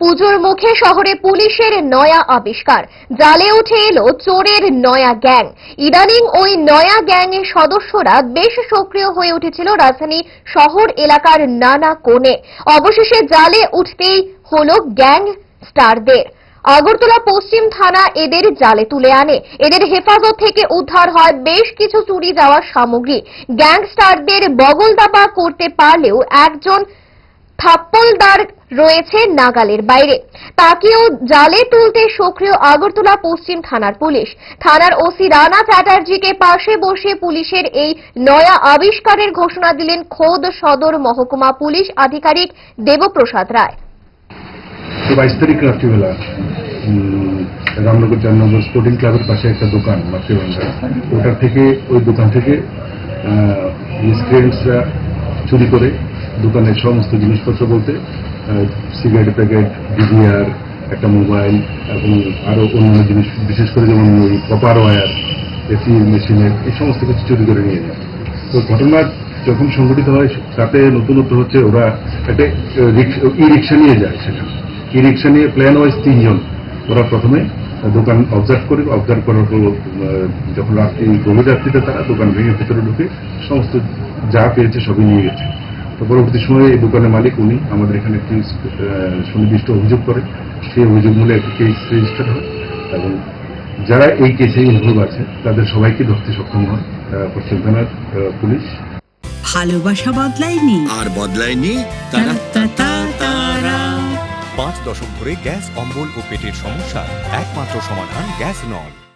পুজোর মুখে শহরে পুলিশের নয়া আবিষ্কার। জালে উঠে এলো চোরের নয়া গ্যাং। ইদানিং ওই নয়া গ্যাংয়ের সদস্যরা বেশ সক্রিয় হয়ে উঠেছিল রাজধানী শহর এলাকার নানা কোণে। অবশেষে জালে উঠতেই হলো গ্যাং স্টারদের। আগরতলা পশ্চিম থানা এদের জালে তুলে আনে। এদের হেফাজত থেকে উদ্ধার হয় বেশ কিছু চুরি যাওয়ার সামগ্রী। গ্যাংস্টারদের বগলদাপা করতে পারলেও একজন থাপ্পলদার রয়েছে নাগালের বাইরে। তাকেও জালে তুলতে সক্রিয় আগরতলা পশ্চিম থানার পুলিশ। থানার ওসি রানা চ্যাটার্জিকে পাশে বসে পুলিশের এই নয়া আবিষ্কারের ঘোষণা দিলেন খোদ সদর মহকুমা পুলিশ আধিকারিক দেবপ্রসাদ রায়। বাইশ তারিখ রাত্রিবেলা রামনগর চার নম্বর স্পোর্টিং ক্লাবের পাশে একটা দোকান মাতৃভান্ডার ওটার থেকে, ওই দোকান থেকে স্টুডেন্টসরা চুরি করে দোকানের সমস্ত জিনিসপত্র বলতে সিগারেট প্যাকেট ডিভিআর একটা মোবাইল এবং আরও অন্যান্য জিনিস, বিশেষ করে যেমন ওই কপার ওয়্যার এসি মেশিনের এই সমস্ত কিছু চুরি করে নিয়ে যায়। তো ঘটনা যখন সংঘটিত হয়, তাতে নতুনত্ব হচ্ছে ওরা একটা ই রিক্সা নিয়ে যায় সেখানে। ই রিক্সা নিয়ে প্ল্যান ওয়াইজ তিনজন। ওরা প্রথমে দোকান অবজার্ভ করে অবজার্ভ করার পর যখন রাত্রি, গভীর রাত্রিতে তারা দোকান ভেঙে ভেতরে ঢুকে সমস্ত যা পেয়েছে সবই নিয়ে গেছে। তো পরবর্তী সময়ে এই দোকানের মালিক উনি আমাদের এখানে একটি আহ, সুনির্দিষ্ট অভিযোগ করে। সেই অভিযোগ মূলে একটি কেস রেজিস্টার হয় এবং যারা এই কেসে ইনভলভ আছে তাদের সবাইকে ধরতে সক্ষম হয় আহ, পশ্চিম থানার পুলিশ। ভালোবাসা বদলায়নি। আর বদলায়নি তারা। পাঁচ দশক ধরে গ্যাস অম্বল ও পেটের সমস্যার একমাত্র সমাধান গ্যাস নল।